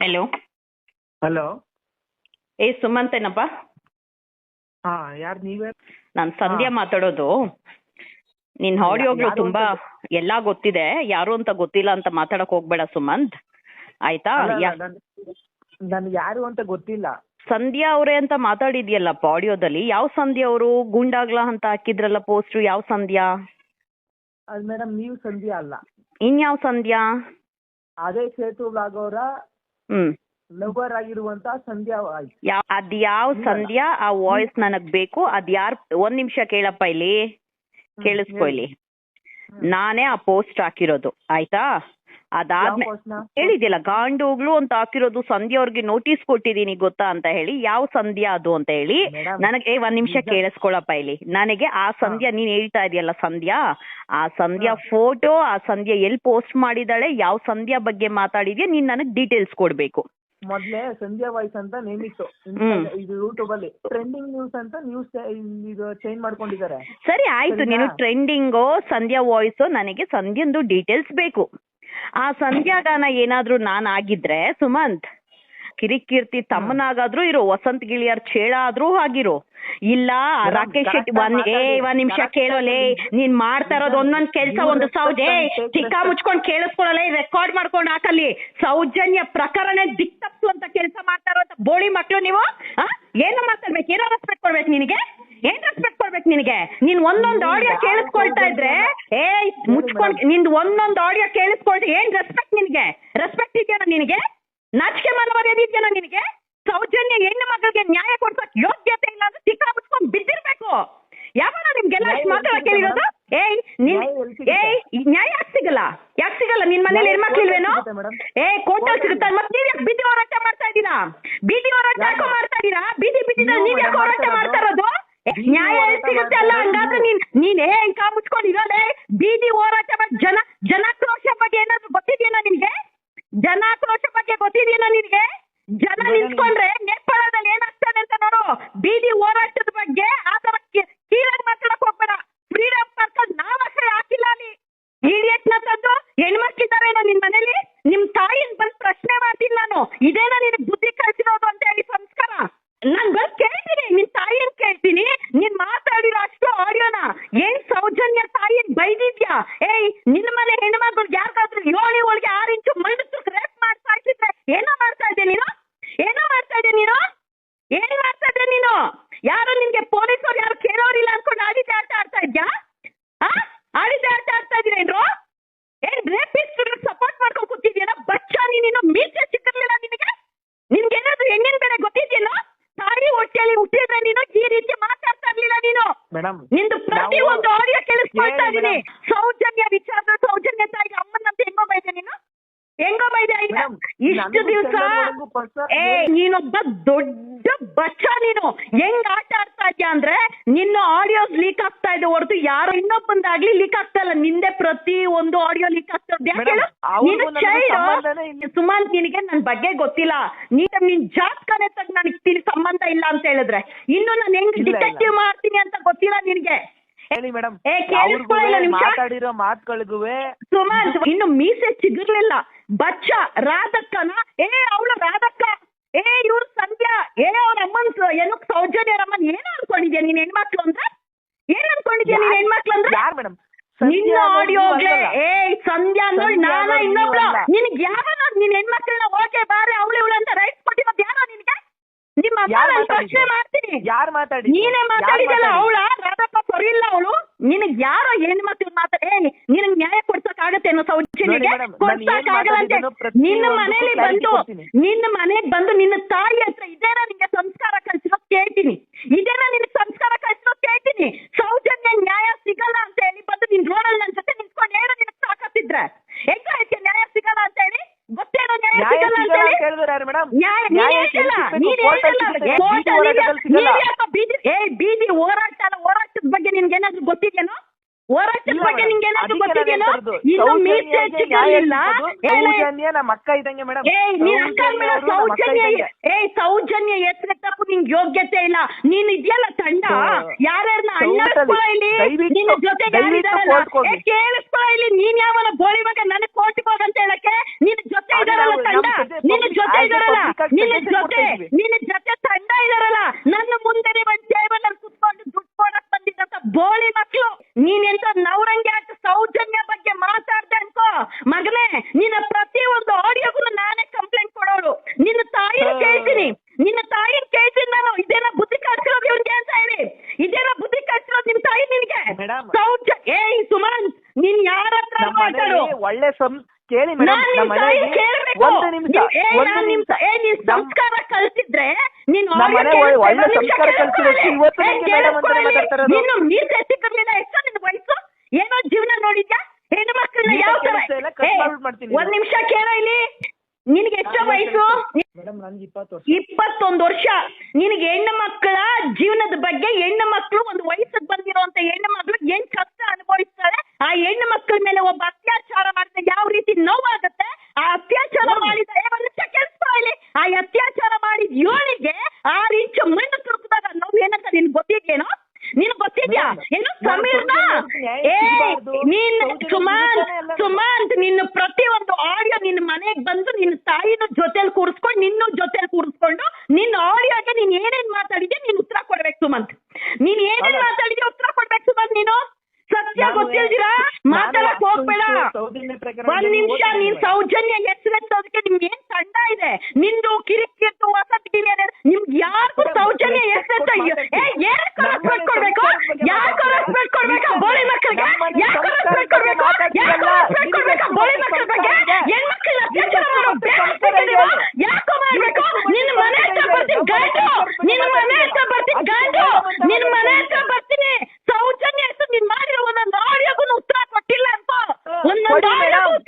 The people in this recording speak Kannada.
ಹಲೋ ಹಲೋ ಏ ಸುಮಂತ್ ಏನಪ್ಪ ಹಾ ಯಾರು ನೀವೇ ನಾನು ಸಂಧ್ಯಾ ಮಾತಾಡೋದು. ನಿನ್ ಆಡಿಯೋಗಳು ತುಂಬಾ ಎಲ್ಲಾ ಗೊತ್ತಿದೆ. ಯಾರು ಅಂತ ಗೊತ್ತಿಲ್ಲ ಅಂತ ಮಾತಾಡಕ್ ಹೋಗ್ಬೇಡ ಸುಮಂತ್. ಆಯ್ತಾ? ನನ್ಗೆ ಯಾರು ಅಂತ ಗೊತ್ತಿಲ್ಲ. ಸಂಧ್ಯಾ ಅವರೇ ಅಂತ ಮಾತಾಡಿದ್ಯಲ್ಲಪ್ಪ ಆಡಿಯೋದಲ್ಲಿ? ಯಾವ ಸಂಧ್ಯಾ ಅವರು? ಗುಂಡಾಗ್ಲ ಅಂತ ಹಾಕಿದ್ರಲ್ಲ ಪೋಸ್ಟ್ ಯಾವ ಸಂಧ್ಯಾ? ಅದು ಮೇಡಮ್ ನೀವು ಸಂಧ್ಯಾ ಅಲ್ಲ. ಇನ್ಯಾವ ಸಂಧ್ಯಾ? ಅದೇ ಸೇತು ಬ್ಲಾಗ್ ಅವರ ಹ್ಮ್. ಲವರ್ ಆಗಿರುವಂತ ಸಂಧ್ಯಾ ಅದ್ ಯಾವ ಸಂಧ್ಯಾ ಆ ವಾಯ್ಸ್ ನನಗ್ ಬೇಕು ಅದ್ ಯಾರ್ ಒಂದ್ ನಿಮಿಷ ಕೇಳಪ್ಪ ಇಲ್ಲಿ. ಕೇಳಿಸ್ಕೊ ಇಲ್ಲಿ. ನಾನೇ ಆ ಪೋಸ್ಟ್ ಹಾಕಿರೋದು ಆಯ್ತಾ? ಅದಾದ್ಮೇಲೆ ಹೇಳಿದ್ಯಲ್ಲ ಗಾಂಡೋಗ್ಲು ಅಂತ ಹಾಕಿರೋದು ಸಂಧ್ಯಾ ಅವ್ರಿಗೆ ನೋಟಿಸ್ ಕೊಟ್ಟಿದೀನಿ ಗೊತ್ತಾ ಅಂತ ಹೇಳಿ. ಯಾವ ಸಂಧ್ಯಾ ಅದು ಅಂತ ಹೇಳಿ. ನನಗೆ ಏ ಒಂದ್ ನಿಮಿಷ ಕೇಳಿಸ್ಕೊಳಪ್ಪ ಇಲ್ಲಿ. ನನಗೆ ಆ ಸಂಧ್ಯಾ ನೀನ್ ಹೇಳ್ತಾ ಇದೆಯಲ್ಲ ಸಂಧ್ಯಾ? ಆ ಸಂಧ್ಯಾ ಫೋಟೋ ಆ ಸಂಧ್ಯಾ ಎಲ್ಲಿ ಪೋಸ್ಟ್ ಮಾಡಿದಾಳೆ ಯಾವ ಸಂಧ್ಯಾ ಬಗ್ಗೆ ಮಾತಾಡಿದ್ಯಾ ನೀನ್ ನನಗ್ ಡೀಟೇಲ್ಸ್ ಕೊಡ್ಬೇಕು. ಮೊದ್ಲೇ ಸಂಧ್ಯಾ ವಾಯ್ಸ್ ಅಂತ ನೇಮಿತ್ತು ಇತ್ತು. ಇದು ಯೂಟ್ಯೂಬ್ ಅಲ್ಲಿ. ಟ್ರೆಂಡಿಂಗ್ ನ್ಯೂಸ್ ಅಂತ ನ್ಯೂಸ್ ಇದು ಚೇಂಜ್ ಮಾಡ್ಕೊಂಡಿದ್ದಾರೆ. ಸರಿ ಆಯ್ತು? ನೀನು ಟ್ರೆಂಡಿಂಗು ಸಂಧ್ಯಾ ವಾಯ್ಸ್ ನನಗೆ ಸಂಧ್ಯಾಂದು ಡೀಟೇಲ್ಸ್ ಬೇಕು. ಆ ಸಂಧ್ಯಾಗಾನ ಏನಾದ್ರೂ ನಾನ್ ಆಗಿದ್ರೆ ಸುಮಂತ್ ಕಿರಿಕೀರ್ತಿ ತಮ್ಮನಾಗಾದ್ರೂ ಇರು ವಸಂತ್ ಗಿಳಿಯರ್ ಚೇಳ ಆದ್ರೂ ಆಗಿರೋ ಇಲ್ಲ ರಾಕೇಶ್ ಶೆಟ್ಟಿ ಒಂದ್ ಏ. ಒಂದ್ ನಿಮಿಷ ಕೇಳೋಲೆ. ನೀನ್ ಮಾಡ್ತಾ ಇರೋದು ಒಂದೊಂದ್ ಕೆಲ್ಸ ಒಂದು ಸೌಜ್ ಚಿಕ್ಕ ಮುಚ್ಕೊಂಡ್ ಕೇಳಿಸ್ಕೊಳಲ್ಲ ರೆಕಾರ್ಡ್ ಮಾಡ್ಕೊಂಡ್ ಹಾಕಲ್ಲಿ ಸೌಜನ್ಯ ಪ್ರಕರಣ ದಿಕ್ಕು ಅಂತ ಕೆಲಸ ಮಾಡ್ತಾ ಇರೋ ಬೋಳಿ ಮಕ್ಳು ನೀವು ಏನ್ ಏನು ಮಾತಾಡ್ಬೇಕು ಏನೋ ರೆಸ್ಪೆಕ್ಟ್ ಕೊಡ್ಬೇಕು ನಿನಗೆ ಏನ್ ರೆಸ್ಪೆಕ್ಟ್ ನಿನಗೆ. ನೀನ್ ಒಂದೊಂದ್ ಆಡಿಯೋ ಕೇಳಿಸ್ಕೊಳ್ತಾ ಇದ್ರೆ ಏ ಮುಚ್ಕೊಂಡ್ ನಿಂದ್ ಒಂದೊಂದ್ ಆಡಿಯೋ ಕೇಳಿಸ್ಕೊಳ್ತಾ ಏನ್ ರೆಸ್ಪೆಕ್ಟ್ ನಿನಗೆ? ರೆಸ್ಪೆಕ್ಟ್ ಇದೆಯಾ ನಿನಗೆ? ನಾಚಿಕೆ ಮನವರ್ಯಾದ ಇದೆಯಾ ನಿನಗೆ? ಸೌಜನ್ಯ ಹೆಣ್ಣು ಮಗಳಿಗೆ ನ್ಯಾಯ ಕೊಡ್ಸಕ್ ಯೋಗ್ಯತೆ ಇಲ್ಲ ಅಂದ್ರೆ ಸಿಕ್ಕಾ ಮುಚ್ಕೊಂಡ್ ಬಿದ್ದಿರ್ಬೇಕು. ಯಾವಾಗ ನಿಮ್ಗೆಲ್ಲ ಮಾತಾಡ ಕೇಳಿರೋದು? ಏಯ್ ನಿನ್? ಏಯ್ ಈ ನ್ಯಾಯ ಯಾಕೆ ಸಿಗಲ್ಲ. ಯಾಕೆ ಸಿಗಲ್ಲ? ನಿನ್ ಮನೇಲಿ ಹೆಣ್ಮಕ್ಳಿಲ್ವೇನೋ. ಏ ಕೋಟಲ್ ಸಿಗುತ್ತ? ಮತ್ತೆ ನೀವ್ ಯಾಕೆ ಬೀದಿ ಹೋರಾಟ ಮಾಡ್ತಾ ಇದ್ದೀರಾ? ಬೀದಿ ಹೋರಾಟ? ಯಾಕೋ ಮಾಡ್ತಾ ಇದ್ದೀರಾ? ಬೀದಿ ಬೀದಿನಲ್ಲಿ ನೀವು ಯಾಕೆ ಹೋರಾಟ ಮಾಡ್ತಾ ಇರೋದು? ನ್ಯಾಯ ಸಿಗುತ್ತೆ ಅಲ್ಲ? ಹಂಗಾದ್ರೆ ನೀನ್ ನೀನ್ ಏನ್ ಕಾ ಮುಚ್ಕೊಂಡು ಇರೋದೇ? ಬೀದಿ ಹೋರಾಟ ಬಗ್ಗೆ ಜನ ಜನಾಕ್ರೋಶ ಬಗ್ಗೆ ಏನಾದ್ರು ಗೊತ್ತಿದೆಯೇನೋ ನಿನ್ಗೆ? ಜನಾಕ್ರೋಶ ಬಗ್ಗೆ ಗೊತ್ತಿದೆಯೇನೋ ನಿನ್ಗೆ? ಜನ ನಿಂತ್ಕೊಂಡ್ರೆ ನೇಪಾಳದಲ್ಲಿ ಏನಾಗ್ತದೆ ಅಂತ ನೋಡು. ಬೀದಿ ಹೋರಾಟದ ಬಗ್ಗೆ ಆ ತರ ಕೀಳಾಗಿ ಮಾತಾಡಕ್ ಹೋಗ್ಬೇಡ. ಫ್ರೀಡಮ್ ಪಾರ್ಕ್ ನಾವ್ ನಾವಷ್ಟೇ ಹಾಕಿಲ್ಲ ಅಲ್ಲಿ. ಇಡಿಯಟ್ನ ತಂದು ಹೆಣ್ಮಕ್ಳಿದಾರೇನೋ ನಿನ್ ಮನೇಲಿ? ನಿಮ್ ತಾಯಿನ್ ಬಂದ್ ಪ್ರಶ್ನೆ ಮಾಡ್ತೀನಿ ನಾನು. ಇದೇನ ನಿನ್ ಬುದ್ಧಿ ಕಳ್ಸಿರೋದು ಅಂತ ಹೇಳಿ ಸಂಸ್ಕಾರ? ನಾನ್ ಬಂದ್ ಕೇಳ್ತೀನಿ ನಿನ್ ತಾಯಿಯನ್ ಕೇಳ್ತೀನಿ ನೀನ್ ಮಾತಾಡಿರೋ ಅಷ್ಟು ಆಡಿಯೋನ ಏನ್ ಸೌಜನ್ಯ ತಾಯಿಯನ್ ಬೈದಿದ್ಯಾ ಏಯ್ ನಿನ್ನ ಮನೆ ಹೆಣ್ಮಕ್ಳು ಯಾರಿಗಾದ್ರೂ ಏಳು ಒಳಗೆ ಆರು ಇಂಚು ಮಣ್ಣು ರೇಪ್ ಮಾಡ್ತಾ ಇದ್ರೆ ಏನೋ ಮಾಡ್ತಾ ಇದ್ದೆ ನೀನು? ಏನೋ ಮಾಡ್ತಾ ಇದ್ದೀನಿ ನೀನು? ಏನ್ ಮಾಡ್ತಾ ಇದ್ದೀನಿ ನೀನು? ಯಾರು ನಿನ್ಗೆ ಪೊಲೀಸರು ಯಾರು ಕೇಳೋರಿಲ್ಲ ಅನ್ಕೊಂಡು ಆಡಿದ್ದೆ ಆಟ ಆಡ್ತಾ ಇದ್ಯಾ? ಹಾ ಆಡಿದ್ದೆ ಆಟ ಆಡ್ತಾ ಇದೀರೇನ್ರು ಏನ್ ರೇಪಿಸ್ಟ್ ಸಪೋರ್ಟ್ ಮಾಡ್ಕೊಂಡು ಕೂತಿದ್ಯಾ ಬಚ್ಚ ನೀನು ಮೀಸೆ ಸಿಕ್ಕಿರ್ಲಿಲ್ಲ ನಿನಗೆ? ನಿನ್ಗೆ ಏನಾದ್ರು ಹೆಣ್ಣಿನ ಕಡೆ ಗೊತ್ತಿದ್ಯೇನೋ? ತಾಯಿ ಹೊಟ್ಟೆಯಲ್ಲಿ ಹುಟ್ಟಿದ್ರೆ ನೀನು ಈ ರೀತಿ ಮಾತಾಡ್ತಾ ಇರ್ಲಿಲ್ಲ ನೀನು? ನಿಂದು ಪ್ರತಿ ಒಂದು ಆಡಿಯೋ ಕೇಳಿಸ್ಕೊಳ್ತಾ ಇದೀನಿ ಮೇಡಮ್. ಸೌಜನ್ಯ ವಿಚಾರದ ಸೌಜನ್ಯ ತಾಯಿಗೆ ಅಮ್ಮನಂತ ಹೆಂಗೋ ಬೈದೆ ನೀನು ಹೆಂಗೋ ಬೈದೆ ಈಗ? ಮೇಡಮ್, ಇಷ್ಟು ದಿವಸ? ಏ ನೀನೊಬ್ಬ ದೊಡ್ಡ ಬಚ್ಚ ನೀನು. ಹೆಂಗ್ ಆಟ ಆಡ್ತಾ ಇದ್ಯಾ ಅಂದ್ರೆ ನಿನ್ನ ಆಡಿಯೋಸ್ ಲೀಕ್ ಆಗ್ತಾ ಇದೆ ಹೊರತು ಯಾರು ಇನ್ನೊಬ್ಬಂದಾಗ್ಲಿ ಲೀಕ್ ಆಗ್ತಾ ಇಲ್ಲ. ನಿಂದೆ ಪ್ರತಿ ಒಂದು ಆಡಿಯೋ ಲೀಕ್ ಆಗ್ತಾ ಇದೆ ನೀನು ನನಗೂ. ಸುಮಂತ್ ನನ್ ಬಗ್ಗೆ ಗೊತ್ತಿಲ್ಲ. ನೀನ್ ನಿನ್ ಜಾತಕನೇ ತಗ್ ನನಗೆ ಸಂಬಂಧ ಇಲ್ಲ ಅಂತ ಹೇಳಿದ್ರೆ. ಇನ್ನು ನಾನು ಹೆಂಗ್. ಡಿಟೆಕ್ಟಿವ್ ಮಾಡ್ತೀನಿ ಅಂತ ಗೊತ್ತಿಲ್ಲ ನಿನಗೆ. ಹೇಳಿ ಮೇಡಮ್ ಏ, ಕೇಳಿಸ್ಕೊಳ್ಳಿಲ್ಲ ನಿಮಿಷ? ಮಾತಾಡಿರೋ ಮಾತುಗಳಿಗೂ ಸುಮಂತ್ ಇನ್ನು ಮೀಸೆ ಚಿಗುರ್ಲಿಲ್ಲ ಬಚ್ಚ ರಾಧಕ್ಕನ ಏ ಅವಳು ರಾಧಕ್ಕ ಏ ಇವ್ರು ಸಂಧ್ಯಾ ಏ ಅವ್ರ ಅಮ್ಮನ್ ಸ- ಏನು ಸೌಜನ್ಯ ಅಮ್ಮನ್ ಏನ್ ಅನ್ಕೊಂಡಿದ್ಯಾ ನೀನ್ ಹೆಣ್ಮಕ್ಳು ಅಂದ್ರೆ? ಏನ್ ಅನ್ಕೊಂಡಿದ್ಯಾ ನೀನ್ ಹೆಣ್ಮಕ್ಳು ಅಂದ್ರೆ? ಯಾರ್ ಮೇಡಮ್ ನಿನ್ನ ಆಡಿಯೋ ಏ ಸಂಧ್ಯಾ ಅಂದ್ರೆ ಸಂಧ್ಯಾ ನಾನ ಅನ್ನೋಳು ಇನ್ನೊಬ್ಳು. ನೀವಲ್ಲ. ನಿನಗ್ ಯಾವನ ನೀನ್ ಹೆಣ್ಮಕ್ಳನ್ನ ಓಕೆ ಬಾರೆ ಅವಳು ಇವಳು ಅಂತ ರೈಟ್ಸ್ ಕೊಟ್ಟಿರೋದು ಯಾರೋ ನಿನಗೆ ನಿಮ್ಮ ಅಮ್ಮ ಯಾರ್ ನಾನ್ ಮಾತಾಡಿದ್ದು? ಪ್ರಶ್ನೆ ಮಾಡ್ತೀನಿ. ಯಾರು ಮಾತಾಡಿ ನೀನೇ ಮಾತಾಡಿದಲ್ಲ ಅವಳ? ರಾಧಪ್ಪ ಸರಿ ಇಲ್ಲ ಅವಳು? ನಿನಗ್ ಯಾರೋ ಹೆಣ್ಮಕ್ಳು ಮಾತಾಡಿ ಏ ನಿನಗ್ ನ್ಯಾಯ ಕೊಡ್ಸಕ್ ಆಗತ್ತೆ ಸೌಜನ್ಯಗೆ ನೋಡಿ madam, ನಾನು ಕೊಡ್ಸಕ್ ಆಗಲ್ಲಂತೆ ನಿನ್ನ ಮನೇಲಿ ಬಂದು. ನಿನ್ನ ಮನೆಗ್ ಬಂದು ನಿನ್ನ ತಾಯಿ ಹತ್ರ ಇದೇನಾ ನಿಂಗೆ ಸಂಸ್ಕಾರ ಕಲ್ಸಿರೋ ಕೇಳ್ತೀನಿ. ಇದೇನಾ ನಿನಗ್ ಸಂಸ್ಕಾರ ಕಳ್ಸಿರೋ ಕೇಳ್ತೀನಿ ಸೌಜನ್ಯ ನ್ಯಾಯ ಸಿಗಲ್ಲ ಅಂತ ಹೇಳಿ ಬಂದು ನಿನ್ ರೋಡಲ್ಲಿ ನನ್ ಜೊತೆ ನಿಂತ್ಕೊಂಡು ಹೇಳೋ ನಿನಗ್ ಸಾಕತ್ತಿದ್ರೆ ಹೆಂಗ ಐತೆ ನ್ಯಾಯ ಸಿಗಲ್ಲ ಅಂತ ಹೇಳಿ ಗೊತ್ತೇನೋ ನ್ಯಾಯ ನ್ಯಾಯ ಸಿಗಲ್ಲ ಅಂತ ಸಿಗಲ್ಲ ಹೇಳಿ ಅಂತ ಹೇಳಿದ್ರೆ ಯಾರು ಮೇಡಮ್ ನ್ಯಾಯ ನೀನ್ ನ್ಯಾಯ ಹೇಳ್ತಿಲ್ಲ ಸಿಗ್ಬೇಕು, ನೀನ್ ಕೋರ್ಟಲ್ಲಿ ಹೇಳ್ತಿಲ್ಲ ಸಿಗುತ್ತೆ, ಕೋರ್ಟಲ್ಲಿ ಬೀದಿ ಹೋರಾಟದಲ್ಲಿ ನೀನ್ ಸಿಗಲ್ಲ. ಯಾಕೋ ಬೀದಿ ಏ ಬೀದಿ ಹೋರಾಟ ಅಲ್ಲ ಹೋರಾಟದ ಬಗ್ಗೆ ನಿನ್ಗೆ ಏನಾದ್ರು ಗೊತ್ತಿದ್ಯೇನೋ ಹೋರಾಟದ ಗೊತ್ತಿದ್ಯೇನೋ? ಇನ್ನು ಮೀಸೆ ಸೌಜನ್ಯ ನಮ್ಮ ಅಕ್ಕ ಇದ್ದಂಗೆ ಮೇಡಮ್. ಏ ನೀನ್ ಅಕ್ಕ ಅಂದ್ಮೇಲೆ ಸೌಜನ್ಯ ಏ ಸೌಜನ್ಯ ಎತ್ತರ ತಪ್ಪು ನಿಂಗ್ ಯೋಗ್ಯತೆ ಇಲ್ಲ. ನೀನ್ ಇದೆಯಲ್ಲ ತಂಡ. ಯಾರ್ಯಾರನ್ನ ಅಣ್ಣ. ಇಲ್ಲಿ? ನಿನ್ನ ಜೊತೆಗೆ ಯಾರಿದಾರಲ್ಲ? ಏ ಇಲ್ಲಿ. ನೀನ್ ಯಾವನ ಗೋಳಿ ಮಗ ನನಗ್ ಕೋಟಿ ಹೋಗಂತ ಹೇಳಕ್ಕೆ? ನಿನ್ ಜೊತೆ ಇದಾರಲ್ಲ ತಂಡ? ನಿನ್ನ ಜೊತೆ ಜೊತೆ ಇದಾರಲ್ಲ? ನಿನ್ನ ಜೊತೆ ನಿನ್ನ ಜೊತೆ ತಂಡ ಇದಾರಲ್ಲ? ನನ್ನ ಮುಂದೆ ಒಂದ್ ಟೇಬಲ್ ಅಲ್ಲಿ ಕುತ್ಕೊಂಡು ದುಡ್ಡು ಕೊಡಕ್ ಬಂದಿದ್ದಂತ ಬೋಳಿ ಮಕ್ಕಳು ನೀನ್ ಎಂತ ನವರಂಗಿ ಆಟ ಸೌಜನ್ಯ ಬಗ್ಗೆ ಮಾತಾಡ್ದೆ ಅನ್ಕೋ ಮಗನೇ ನಿನ್ನ ಪ್ರತಿ ಒಂದು ಆಡಿಯೋಗೂ ನಾನೇ ಕಂಪ್ಲೇಂಟ್ ಕೊಡೋಳು ನಿನ್ನ ತಾಯಿನ ಹಾ. ಕೇಳ್ತೀನಿ ನಿನ್ನ ತಾಯಿ ಕೇಳ್ತೀನಿ ನಾನು ಇದೇನ ಬುದ್ಧಿ ಕಲ್ಸಿರೋದು ಇವ್ನಿಗೆ ಅಂತ ಹೇಳಿ ಇದೇನ ಬುದ್ಧಿ ಕಲ್ಸಿರೋದು ನಿಮ್ ತಾಯಿ ನಿನ್ಗೆ Madam. ಸೌಜ ಏಯ್ ಸುಮಂತ್ ನೀನ್ ಯಾರ ಹತ್ರ ಮಾತಾಡು ಒಳ್ಳೆ ಸಂ ಕೇಳಿ ಮೇಡಮ್. ಒಂದು ನಿಮಿಷ ಒಂದು ನಿಮಿಷ ಏ, ನೀನ್ ಸಂಸ್ಕಾರ ಕಲ್ತಿದ್ರೆ ನೀನ್ ಒಳ್ಳೆ ಸಂಸ್ಕಾರ. ಕಲ್ತಿರೋದು ಇವತ್ತು ಮೇಡಮ್ ಅಂತಾನೆ ಕೇಳಿಸ್ಕೊಳ್ಳಿ. ಮಾತಾಡ್ತಾ ಇರೋದು. ನೀನು ನೀರ್ ಸಿಕ್ಕಿರ್ಲಿಲ್ಲ ಎಷ್ಟು ನಿನ್ ವಯಸ್ಸು ಏನೋ ಜೀವನ ನೋಡಿದ್ಯಾ ಹೆಣ್ಣು ಮಕ್ಕಳನ್ನ ಯಾವ ತರ. ಒಂದ್ ನಿಮಿಷ ಕೇಳ ಇಲ್ಲಿ ನಿನಗೆ ಎಷ್ಟು ವಯಸ್ಸು? ಮೇಡಮ್ ನನ್ಗೆ ಇಪ್ಪತ್ತು ವರ್ಷ. ಇಪ್ಪತ್ತೊಂದು ವರ್ಷ. ನಿನಗೆ ಹೆಣ್ಣು ಮಕ್ಕಳ ಜೀವನದ ಬಗ್ಗೆ ಹೆಣ್ಣು ಮಕ್ಕಳು ಒಂದು ವಯಸ್ಸಿಗೆ ಬಂದಿರುವಂತ ಹೆಣ್ಣು ಮಕ್ಕಳು ಏನ್ ಕಷ್ಟ ಅನುಭವಿಸ್ತಾರೆ? ಆ ಹೆಣ್ಣು ಮಕ್ಕಳ ಮೇಲೆ ಒಬ್ಬ ಅತ್ಯಾಚಾರ ಮಾಡಿದ್ರೆ ಯಾವ ರೀತಿ ನೋವಾಗುತ್ತೆ? ಆ ಅತ್ಯಾಚಾರ ಮಾಡಿದ ಕೆಲಸ ಇಲ್ಲಿ ಆ ಅತ್ಯಾಚಾರ ಮಾಡಿದ ಯೋಳಿಗೆ ಆರು ಇಂಚು ಮಣ್ಣು ತುರುಕಿದಾಗ ನೋವು ಏನಂತ ನಿನ್ ಗೊತ್ತಿದ್ಯೇನೋ? ನೀನ್ ಗೊತ್ತಿದ್ಯಾ? ಏನು ಸಮೀರ್ನಾ? ಏ. ನೀನ್ ಸುಮಾಂತ್. ಸುಮಾಂತ್ ನಿನ್ನ ಪ್ರತಿಯೊಂದು ಆಡಿಯೋ ನಿನ್ನ ಮನೆಗೆ ಬಂದು ನಿನ್ನ ತಾಯಿನ ಜೊತೆಲಿ ಕೂರಿಸ್ಕೊಂಡು ನಿನ್ನ ಜೊತೆಲಿ ಕೂರಿಸ್ಕೊಂಡು ನಿನ್ನ ಆಡಿಯೋಗೆ ನೀನ್ ಏನೇನ್ ಮಾತಾಡಿದ್ಯಾ ನೀನ್ ಉತ್ತರ ಕೊಡ್ಬೇಕು ಸುಮಂತ್. ನೀನ್ ಏನೇನ್. ಮಾತಾಡಿದ್ಯಾ ಉತ್ತರ ಕೊಡ್ಬೇಕು ಸುಮಂತ್ ನೀನು. ಸತ್ಯ ಗೊತ್ತಿಲ್ದಿರಾ? ಮಾತಾಡಕ್ ಹೋಗ್ಬೇಡ. ಒಂದ್ ನಿಮಿಷ ನೀನ್ ಸೌಜನ್ಯ ಹೆಸರೆತ್ತೋದಕ್ಕೆ ನಿಮ್ಗೆ ಏನ್ ತಂಡ ಇದೆ? ನಿಂದು ಕಿರಿಕಿತ್ತು ಕಿರಿಯರ ನಿಮ್ಗೆ ಯಾರಿಗೂ ಸೌಜನ್ಯ ಹೆಸರೆತ್ತ ಏ ಏನ್ ರೆಸ್ಪೆಕ್ಟ್ ಕೊಡ್ಬೇಕು ಯಾಕೆ ರೆಸ್ಪೆಕ್ಟ್ ಕೊಡ್ಬೇಕಾ ಬೋಳಿ ಮಕ್ಕಳಿಗೆ ಯಾಕೆ ರೆಸ್ಪೆಕ್ಟ್ ಕೊಡ್ಬೇಕು ಯಾಕೆ ರೆಸ್ಪೆಕ್ಟ್ ಕೊಡ್ಬೇಕಾ ಬೋಳಿ ಮಕ್ಕಳ ಬಗ್ಗೆ ಹೆಣ್ಮಕ್ಳನ್ನ ಅತ್ಯಾಚಾರ ಮಾಡೋ ಬೇರೆ ನೀವು ಯಾಕೋ ಮಾಡ್ಬೇಕು ನಿನ್ನ ಮನೆ ಹತ್ರ ಬರ್ತೀನಿ ಗಂಡು ನಿನ್ನ ಮನೆ ಹತ್ರ ಬರ್ತೀನಿ ಗಂಡು ನಿನ್ನ ಮನೆ ಹತ್ರ ಬರ್ತೀನಿ ಸೌಜನ್ಯ ಹೆಸರು ನೀನ್ ಮಾಡಿರೋ ಒಂದೊಂದು ಆಡಿಯೋಗೂ ಉತ್ತರ ಕೊಟ್ಟಿಲ್ಲ ಅಂತ ಒಂದೊಂದು ಕೊಡಿ ಆಡಿಯೋಗೂ ಮೇಡಮ್.